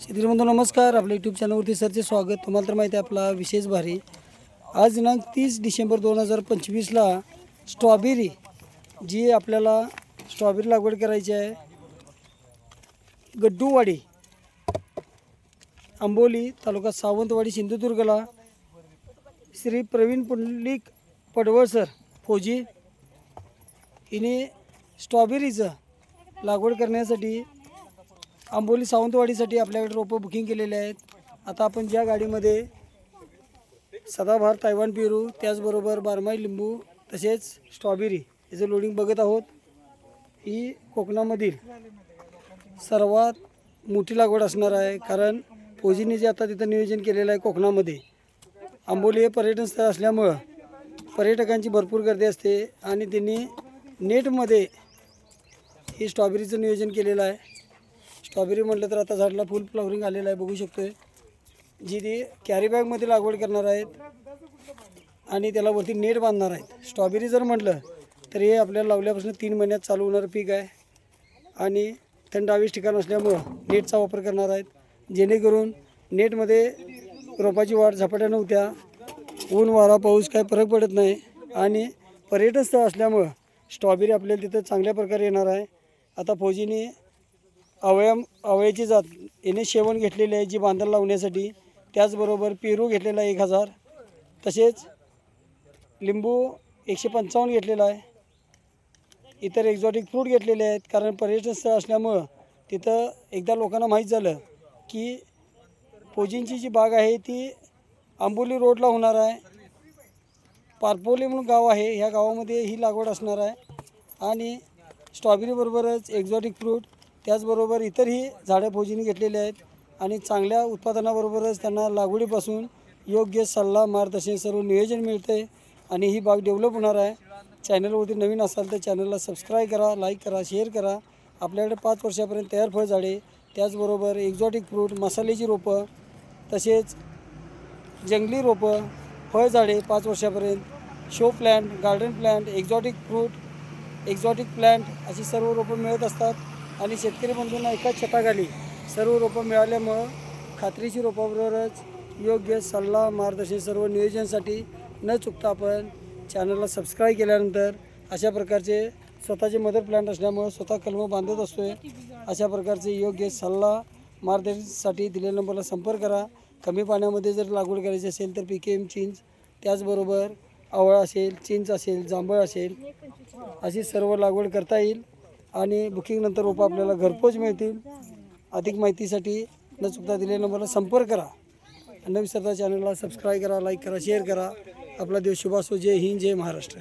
शेतकरी बंधू नमस्कार. आपल्या यूट्यूब चॅनलवरती सरचे स्वागत. तुम्हाला तर माहिती आहे आपला विशेष भारी. आज दिनांक तीस डिसेंबर दोन हजार पंचवीसला स्ट्रॉबेरी जी आपल्याला स्ट्रॉबेरी लागवड करायची आहे गड्डूवाडी आंबोली तालुका सावंतवाडी सिंधुदुर्गला श्री प्रवीण पुंडलिक पडवळ सर फौजी हिने स्ट्रॉबेरीचं लागवड करण्यासाठी आंबोली सावंतवाडीसाठी आपल्याकडे रोपं बुकिंग केलेले आहेत. आता आपण ज्या गाडीमध्ये सदाभार तायवान पेरू त्याचबरोबर बारमाई लिंबू तसेच स्ट्रॉबेरी याचं लोडिंग बघत आहोत. ही कोकणामधील सर्वात मोठी लागवड असणार आहे कारण फौजीने जे आता तिथं नियोजन केलेलं आहे कोकणामध्ये आंबोली हे पर्यटन स्थळ असल्यामुळं पर्यटकांची भरपूर गर्दी असते आणि त्यांनी नेटमध्ये ही स्ट्रॉबेरीचं नियोजन केलेलं आहे. स्ट्रॉबेरी म्हटलं तर आता झाडाला फुल फ्लॉवरिंग आलेलं आहे बघू शकतोय. जी ती कॅरी बॅगमध्ये लागवड करणार आहेत आणि त्याला वरती नेट बांधणार आहेत. स्ट्रॉबेरी जर म्हटलं तर हे आपल्याला लावल्यापासून तीन महिन्यात चालू होणारं पीक आहे. आणि थंड हवेच ठिकाण असल्यामुळं नेटचा वापर करणार आहेत. जेणेकरून नेटमध्ये रोपाची वाढ झपाट्यानं होत्या. ऊन वारा पाऊस काय फरक पडत नाही. आणि पर्यटनस्थळ असल्यामुळं स्ट्रॉबेरी आपल्याला तिथं चांगल्या प्रकारे येणार आहे. आता फौजीने आवळ्या आवळ्याची जात. याने शेवण घेतलेली आहे जी बांधायला लावण्यासाठी. त्याचबरोबर पेरू घेतलेला आहे एक हजार. तसेच लिंबू एकशे पंचावन्न घेतलेला आहे. इतर एक्झॉटिक फ्रूट घेतलेले आहेत कारण पर्यटन स्थळ असल्यामुळं तिथं एकदा लोकांना माहीत झालं की पोजींची जी बाग आहे ती आंबोली रोडला होणार आहे. पारपोली म्हणून गाव आहे ह्या गावामध्ये ही लागवड असणार आहे. आणि स्ट्रॉबेरीबरोबरच एक्झॉटिक फ्रूट त्याचबरोबर इतरही झाडं फौजीने घेतलेली आहेत आणि चांगल्या उत्पादनाबरोबरच त्यांना लागवडीपासून योग्य सल्ला मार्गदर्शन सर्व नियोजन मिळते आणि ही बाग डेव्हलप होणार आहे. चॅनलवरती नवीन असाल तर चॅनलला सबस्क्राईब करा लाईक करा शेअर करा. आपल्याकडे पाच वर्षापर्यंत तयार फळझाडे त्याचबरोबर एक्झॉटिक फ्रूट मसाल्याची रोपं तसेच जंगली रोपं फळझाडे पाच वर्षापर्यंत show plant garden plant exotic fruit exotic plant अशी सर्व रोपं मिळत असतात. आणि शेतकरी बंधूंना एकाच छताखाली सर्व रोपं मिळाल्यामुळं खात्रीची रोपाबरोबरच योग्य सल्ला मार्गदर्शन सर्व नियोजनासाठी न चुकता आपण चॅनलला सबस्क्राईब केल्यानंतर अशा प्रकारचे स्वतःचे मदर प्लॅन्ट असल्यामुळं स्वतः कलम बांधत असतो आहे अशा प्रकारचे योग्य सल्ला मार्गदर्शनसाठी दिलेल्या नंबरला संपर्क करा. कमी पाण्यामध्ये जर लागवड करायची असेल तर पी के एम चिंच त्याचबरोबर आवळा असेल चिंच असेल जांभळ असेल अशी सर्व लागवड करता येईल. आणि बुकिंगनंतर रोपं आपल्याला घरपोच मिळतील. अधिक माहितीसाठी न चुकता दिलेल्या नंबरला संपर्क करा. नवी सरदार चॅनलला सबस्क्राईब करा लाईक करा शेअर करा. आपला देश शुभ असो जय हिंद जय महाराष्ट्र.